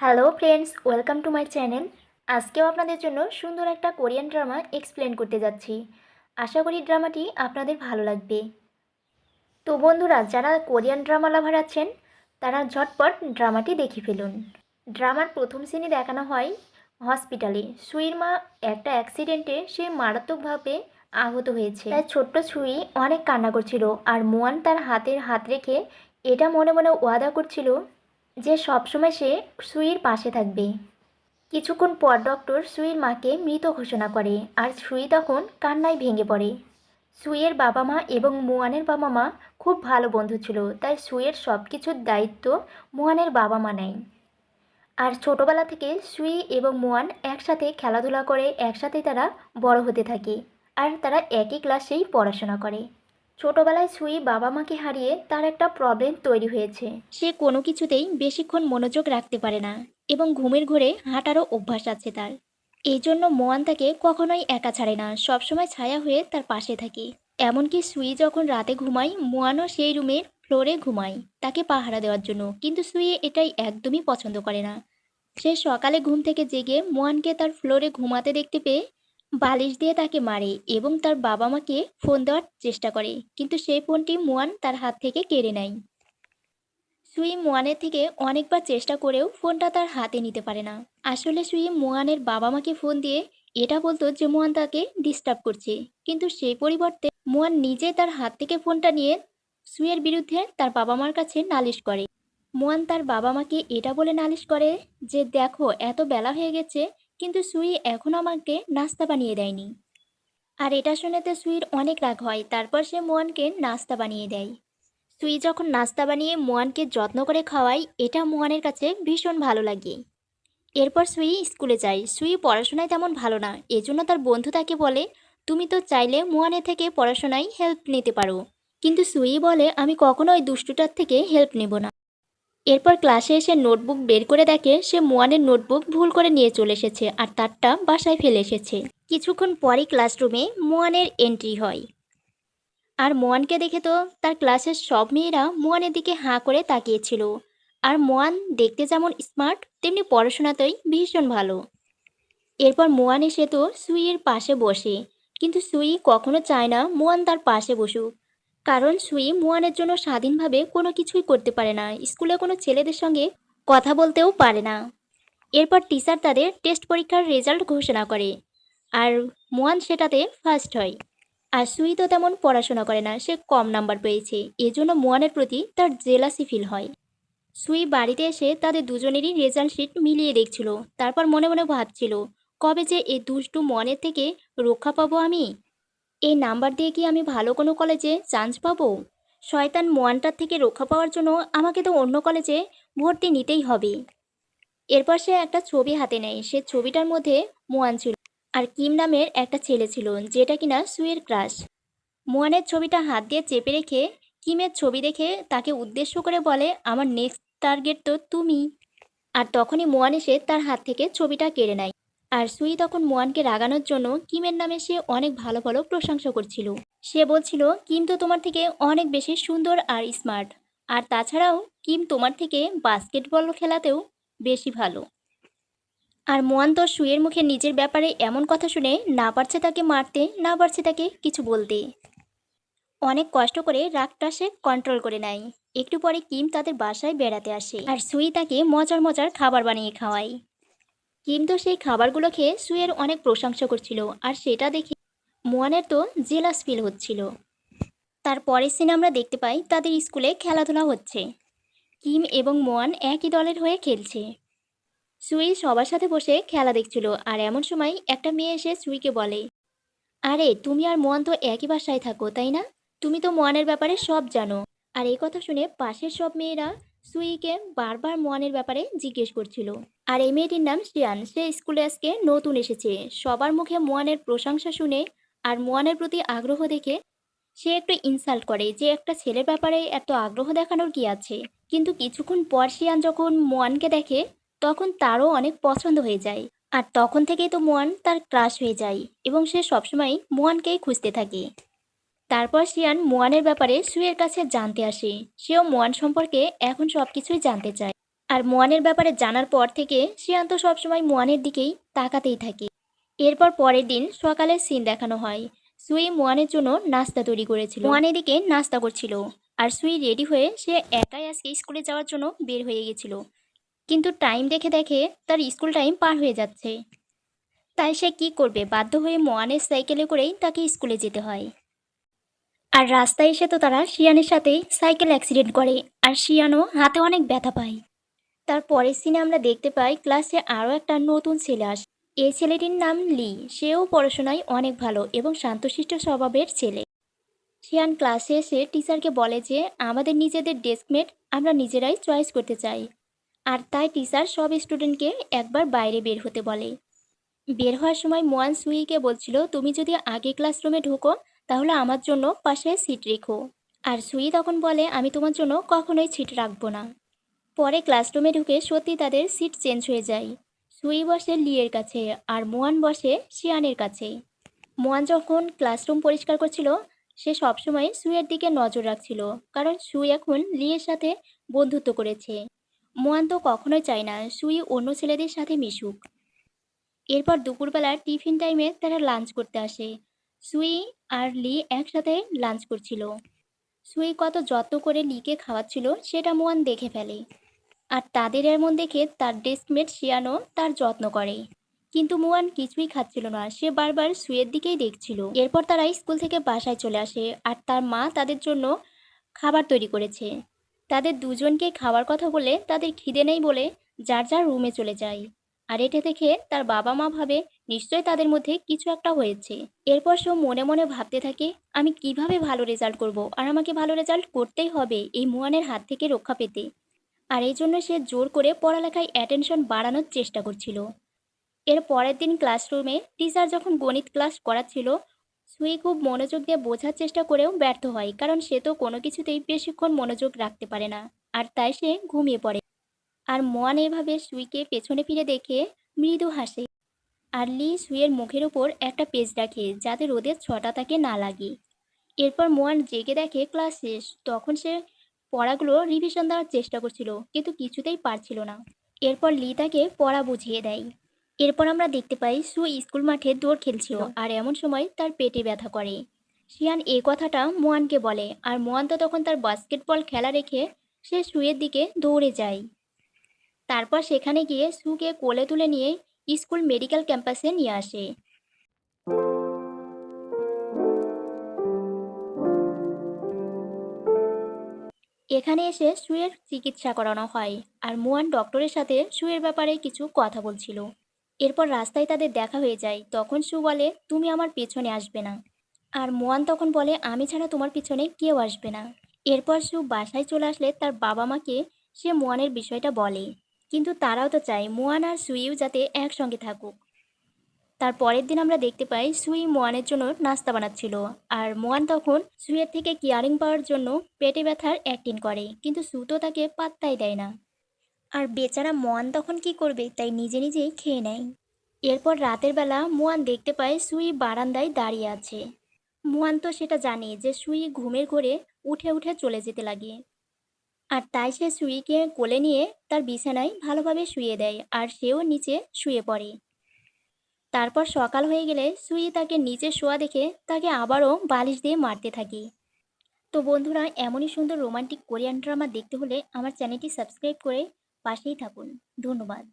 Hello friends welcome to my channel আজকেও আপনাদের জন্য সুন্দর একটা কোরিয়ান ড্রামা এক্সপ্লেন করতে যাচ্ছি। আশা করি ড্রামাটি আপনাদের ভালো লাগবে। তো বন্ধুরা, যারা কোরিয়ান ড্রামা লাভার আছেন, তারা ঝটপট ড্রামাটি দেখে ফেলুন। ড্রামার প্রথম শ্রেণি দেখানো হয় হসপিটালে সুইর মা একটা অ্যাক্সিডেন্টে সে মারাত্মকভাবে আহত হয়েছে। তাই ছোট্ট সুই অনেক কান্না করছিল, আর মোয়ান তার হাতের হাত রেখে এটা মনে মনে ওয়াদা করছিল যে সবসময় সে সুইর পাশে থাকবে। কিছুক্ষণ পর ডক্টর সুইর মাকে মৃত ঘোষণা করে আর সুই তখন কান্নায় ভেঙে পড়ে। সুইয়ের বাবা মা এবং মুয়ানের বাবা মা খুব ভালো বন্ধু ছিল, তাই সুইয়ের সব কিছুর দায়িত্ব মুয়ানের বাবা মা নেয়। আর ছোটোবেলা থেকে সুই এবং মুয়ান একসাথে খেলাধুলা করে, একসাথে তারা বড় হতে থাকে আর তারা একই ক্লাসেই পড়াশোনা করে। ছোটবেলায় সুই বাবা মাকে হারিয়ে তার একটা প্রবলেম তৈরি হয়েছে। সে কোনো কিছুতেই বেশিক্ষণ মনোযোগ রাখতে পারে না এবং ঘুমের ঘরে হাঁটারও অভ্যাস আছে তার। এই জন্য মোয়ান তাকে কখনোই একা ছাড়ে না, সবসময় ছায়া হয়ে তার পাশে থাকে। এমনকি সুই যখন রাতে ঘুমায় মোয়ানও সেই রুমের ফ্লোরে ঘুমায় তাকে পাহারা দেওয়ার জন্য। কিন্তু সুই এটাই একদমই পছন্দ করে না। সে সকালে ঘুম থেকে জেগে মোয়ানকে তার ফ্লোরে ঘুমাতে দেখতে পেয়ে বালিশ দিয়ে তাকে মারে এবং তার বাবা মাকে ফোন দেওয়ার চেষ্টা করে, কিন্তু সেই ফোনটি মুয়ান তার হাত থেকে কেড়ে নেয়। সুই মোয়ানের থেকে অনেকবার চেষ্টা করেও ফোনটা তার হাতে নিতে পারে না। আসলে সুই মোয়ানের বাবা মাকে ফোন দিয়ে এটা বলতো যে মুয়ান তাকে ডিস্টার্ব করছে, কিন্তু সেই পরিবর্তে মুয়ান নিজে তার হাত থেকে ফোনটা নিয়ে সুইয়ের বিরুদ্ধে তার বাবা মার কাছে নালিশ করে। মোয়ান তার বাবা মাকে এটা বলে নালিশ করে যে, দেখো, এত বেলা হয়ে গেছে কিন্তু সুই এখনও আমাকে নাস্তা বানিয়ে দেয়নি। আর এটা শুনেতে সুইর অনেক রাগ হয়, তারপর সে মোয়ানকে নাস্তা বানিয়ে দেয়। সুই যখন নাস্তা বানিয়ে মোয়ানকে যত্ন করে খাওয়ায়, এটা মোয়ানের কাছে ভীষণ ভালো লাগে। এরপর সুই স্কুলে যায়। সুই পড়াশোনায় তেমন ভালো না, এজন্য তার বন্ধু তাকে বলে, তুমি তো চাইলে মোয়ানের থেকে পড়াশোনায় হেল্প নিতে পারো। কিন্তু সুই বলে, আমি কখনো ওই দুষ্টুটার থেকে হেল্প নেব না। এরপর ক্লাসে এসে নোটবুক বের করে দেখে সে মোয়ানের নোটবুক ভুল করে নিয়ে চলে এসেছে আর তারটা বাসায় ফেলে এসেছে। কিছুক্ষণ পরই ক্লাসরুমে মোয়ানের এন্ট্রি হয়। আর মোয়ানকে দেখে তো তার ক্লাসের সব মেয়েরা মোয়ানের দিকে হাঁ করে তাকিয়েছিল। আর মোয়ান দেখতে যেমন স্মার্ট, তেমনি পড়াশোনাতেই ভীষণ ভালো। এরপর মোয়ান এসে তো সুইয়ের পাশে বসে। কিন্তু সুই কখনো চায় না মোয়ান তার পাশে বসুক। কারণ সুই মুয়ানের জন্য স্বাধীনভাবে কোনো কিছুই করতে পারে না। স্কুলে কোনো ছেলেদের সঙ্গে কথা বলতেও পারে না। এরপর টিচার তাদের টেস্ট পরীক্ষার রেজাল্ট ঘোষণা করে আর মুয়ান সেটাতে ফার্স্ট হয়। আর সুই তো তেমন পড়াশোনা করে না, সে কম নাম্বার পেয়েছে। এজন্য মুয়ানের প্রতি তার জেলাসি ফিল হয়। সুই বাড়িতে এসে তাদের দুজনেরই রেজাল্ট শিট মিলিয়ে দেখছিল। তারপর মনে মনে ভাবছিল, কবে যে এই দুষ্টু মনের থেকে রক্ষা পাবো আমি? এই নাম্বার দিয়ে কি আমি ভালো কোনো কলেজে চান্স পাবো? শয়তান মোয়ানটার থেকে রক্ষা পাওয়ার জন্য আমাকে তো অন্য কলেজে ভর্তি নিতেই হবে। এরপর সে একটা ছবি হাতে নেয়। সে ছবিটার মধ্যে মোয়ান ছিল আর কিম নামের একটা ছেলে ছিল, যেটা কিনা সুয়ের ক্রাশ। মোয়ানের ছবিটা হাত দিয়ে চেপে রেখে কিমের ছবি দেখে তাকে উদ্দেশ্য করে বলে, আমার নেক্সট টার্গেট তো তুমি। আর তখনই মোয়ান এসে তার হাত থেকে ছবিটা কেড়ে নেয়। আর সুই তখন মোয়ানকে রাগানোর জন্য কিমের নামে সে অনেক ভালো ভালো প্রশংসা করছিল। সে বলছিল, কিম তো তোমার থেকে অনেক বেশি সুন্দর আর স্মার্ট আর তাছাড়াও কিম তোমার থেকে বাস্কেটবল খেলাতেও বেশি ভালো। আর মোয়ান তো সুইয়ের মুখে নিজের ব্যাপারে এমন কথা শুনে না পারছে তাকে মারতে, না পারছে তাকে কিছু বলতে। অনেক কষ্ট করে রাগটা সে কন্ট্রোল করে নেয়। একটু পরে কিম তাদের বাসায় বেড়াতে আসে। আর সুই তাকে মজার মজার খাবার বানিয়ে খাওয়ায়। কিন্তু সেই খাবারগুলো খেয়ে সুয়ের অনেক প্রশংসা করছিল, আর সেটা দেখে মোয়ানের তো জেলাস ফিল হচ্ছিল। তার পরের সিনে আমরা দেখতে পাই তাদের স্কুলে খেলাধুলা হচ্ছে। কিম এবং মোয়ান একই দলের হয়ে খেলছে। সুই সবার সাথে বসে খেলা দেখছিল, আর এমন সময় একটা মেয়ে এসে সুইকে বলে, আরে, তুমি আর মোয়ান তো একই বাসায় থাকো, তাই না? তুমি তো মোয়ানের ব্যাপারে সব জানো। আর এই কথা শুনে পাশের সব মেয়েরা সুইকে বারবার মোয়ানের ব্যাপারে জিজ্ঞেস করছিল। আর এই মেয়েটির নাম শ্রিয়ান। সে স্কুলে আজকে নতুন এসেছে। সবার মুখে মোয়ানের প্রশংসা শুনে আর মোয়ানের প্রতি আগ্রহ দেখে সে একটু ইনসাল্ট করে যে একটা ছেলের ব্যাপারে এত আগ্রহ দেখানোর কি আছে? কিন্তু কিছুক্ষণ পর শিয়ান যখন মোয়ানকে দেখে, তখন তারও অনেক পছন্দ হয়ে যায়। আর তখন থেকেই তো মোয়ান তার ক্রাশ হয়ে যায় এবং সে সবসময় মোয়ানকেই খুঁজতে থাকে। তারপর শিয়ান মোয়ানের ব্যাপারে সুয়ের কাছে জানতে আসে। সেও মোয়ান সম্পর্কে এখন সব কিছুই জানতে চায়। আর মোয়ানের ব্যাপারে জানার পর থেকে শিয়ান তো সবসময় মোয়ানের দিকেই তাকাতেই থাকে। এরপর পরের দিন সকালে সিন দেখানো হয়। সুই মোয়ানের জন্য নাস্তা তৈরি করেছিল। মোয়ান এদিকে নাস্তা করছিল। আর সুই রেডি হয়ে সে একাই আজকে স্কুলে যাওয়ার জন্য বের হয়ে গেছিল। কিন্তু টাইম দেখে দেখে তার স্কুল টাইম পার হয়ে যাচ্ছে। তাই সে কি করবে? বাধ্য হয়ে মোয়ানের সাইকেলে করেই তাকে স্কুলে যেতে হয়। আর রাস্তায় এসে তো তারা শিয়ানের সাথেই সাইকেল অ্যাক্সিডেন্ট করে, আর শিয়ানও হাতে অনেক ব্যথা পায়। তার পরের সিনে আমরা দেখতে পাই ক্লাসে আরও একটা নতুন ছেলে আসে এই ছেলেটির নাম লি। সেও পড়াশোনায় অনেক ভালো এবং শান্তশিষ্ট স্বভাবের ছেলে। শিয়ান ক্লাসে এসে টিচারকে বলে যে, আমাদের নিজেদের ডেস্কমেট আমরা নিজেরাই চয়েস করতে চাই। আর তাই টিচার সব স্টুডেন্টকে একবার বাইরে বের হতে বলে। বের হওয়ার সময় মোয়ান সুইকে বলছিল, তুমি যদি আগে ক্লাসরুমে ঢোকো তাহলে আমার জন্য পাশে সিট রেখো। আর সুই তখন বলে, আমি তোমার জন্য কখনোই সিট রাখব না। পরে ক্লাসরুমে ঢুকে সত্যি তাদের সিট চেঞ্জ হয়ে যায়। সুই বসে লিয়ের কাছে আর মোয়ান বসে শিয়ানের কাছে। মোয়ান যখন ক্লাসরুম পরিষ্কার করছিল, সে সবসময় সুইয়ের দিকে নজর রাখছিল, কারণ সুই এখন লিয়ের সাথে বন্ধুত্ব করেছে। মোয়ান তো কখনোই চায় না সুই অন্য ছেলেদের সাথে মিশুক। এরপর দুপুরবেলা টিফিন টাইমে তারা লাঞ্চ করতে আসে। সুই আর লি একসাথে লাঞ্চ করছিল। সুই কত যত্ন করে লিকে খাওয়াচ্ছিল, সেটা মোয়ান দেখে ফেলে। আর তাদের এমন দেখে তার ডেস্কমেট শিয়ানো তার যত্ন করে। কিন্তু মোয়ান কিছুই খাচ্ছিল না, সে বারবার সুয়ের দিকেই দেখছিল। এরপর তারা স্কুল থেকে বাসায় চলে আসে আর তার মা তাদের জন্য খাবার তৈরি করেছে। তাদের দুজনকে খাওয়ার কথা বলে তাদের খিদে নেই বলে যার যার রুমে চলে যায়। আর এটা দেখে তার বাবা মা ভাবে নিশ্চয় তাদের মধ্যে কিছু একটা হয়েছে। এরপর সে মনে মনে ভাবতে থাকে, আমি কীভাবে ভালো রেজাল্ট করব? আর আমাকে ভালো রেজাল্ট করতেই হবে এই মোয়ানের হাত থেকে রক্ষা পেতে। আর এই জন্য সে জোর করে পড়ালেখায় অ্যাটেনশন বাড়ানোর চেষ্টা করছিল। এর পরের দিন ক্লাসরুমে টিচার যখন গণিত ক্লাস করাচ্ছিল, সুই খুব মনোযোগ দিয়ে বোঝার চেষ্টা করেও ব্যর্থ হয়, কারণ সে তো কোনো কিছুতেই বেশিক্ষণ মনোযোগ রাখতে পারে না। আর তাই সে ঘুমিয়ে পড়ে। আর মোয়ান এভাবে সুইকে পেছনে ফিরে দেখে মৃদু হাসে। আর লি সুইয়ের মুখের ওপর একটা পেজ রাখে যাতে রোদের ছটা তাকে না লাগে। এরপর মোয়ান জেগে দেখে ক্লাস শেষ। তখন সে পড়াগুলো রিভিশন দেওয়ার চেষ্টা করছিল, কিন্তু কিছুতেই পারছিল না। এরপর লি তাকে পড়া বুঝিয়ে দেয়। এরপর আমরা দেখতে পাই সু স্কুল মাঠে দৌড় খেলছিল আর এমন সময় তার পেটে ব্যথা করে। শিয়ান এই কথাটা মোয়ানকে বলে, আর মোয়ান তো তখন তার বাস্কেটবল খেলা রেখে সে সুয়ের দিকে দৌড়ে যায়। তারপর সেখানে গিয়ে সুকে কোলে তুলে নিয়ে স্কুল মেডিকেল ক্যাম্পাসে নিয়ে আসে। এখানে এসে সুয়ের চিকিৎসা করানো হয় আর মোয়ান ডক্টরের সাথে সুয়ের ব্যাপারে কিছু কথা বলছিল। এরপর রাস্তায় তাদের দেখা হয়ে যায়। তখন সু বলে, তুমি আমার পেছনে আসবে না। আর মোয়ান তখন বলে, আমি ছাড়া তোমার পিছনে কেউ আসবে না। এরপর সু বাসায় চলে আসলে তার বাবা মাকে সে মোয়ানের বিষয়টা বলে। কিন্তু তারাও তো চায় মোয়ান আর সুইও যাতে একসঙ্গে থাকুক। তার পরের দিন আমরা দেখতে পাই সুই মোয়ানের জন্য নাস্তা বানাচ্ছিল। আর মোয়ান তখন সুইয়ের থেকে কেয়ারিং পাওয়ার জন্য পেটে ব্যথার অ্যাক্টিং করে, কিন্তু সু তো তাকে পাত্তাই দেয় না। আর বেচারা মোয়ান তখন কি করবে, তাই নিজে নিজেই খেয়ে নেয়। এরপর রাতের বেলা মোয়ান দেখতে পায় সুই বারান্দায় দাঁড়িয়ে আছে। মোয়ান তো সেটা জানে যে সুই ঘুমের ঘরে উঠে উঠে চলে যেতে লাগে। আর তাই সে সুইকে কোলে নিয়ে তার বিছানায় ভালোভাবে শুয়ে দেয় আর সেও নিচে শুয়ে পড়ে। তারপর সকাল হয়ে গেলে সুই তাকে নিচে শোয়া দেখে তাকে আবারও বালিশ দিয়ে মারতে থাকি। তো বন্ধুরা, এমনই সুন্দর রোমান্টিক কোরিয়ান ড্রামা দেখতে হলে আমার চ্যানেলটি সাবস্ক্রাইব করে পাশেই থাকুন। ধন্যবাদ।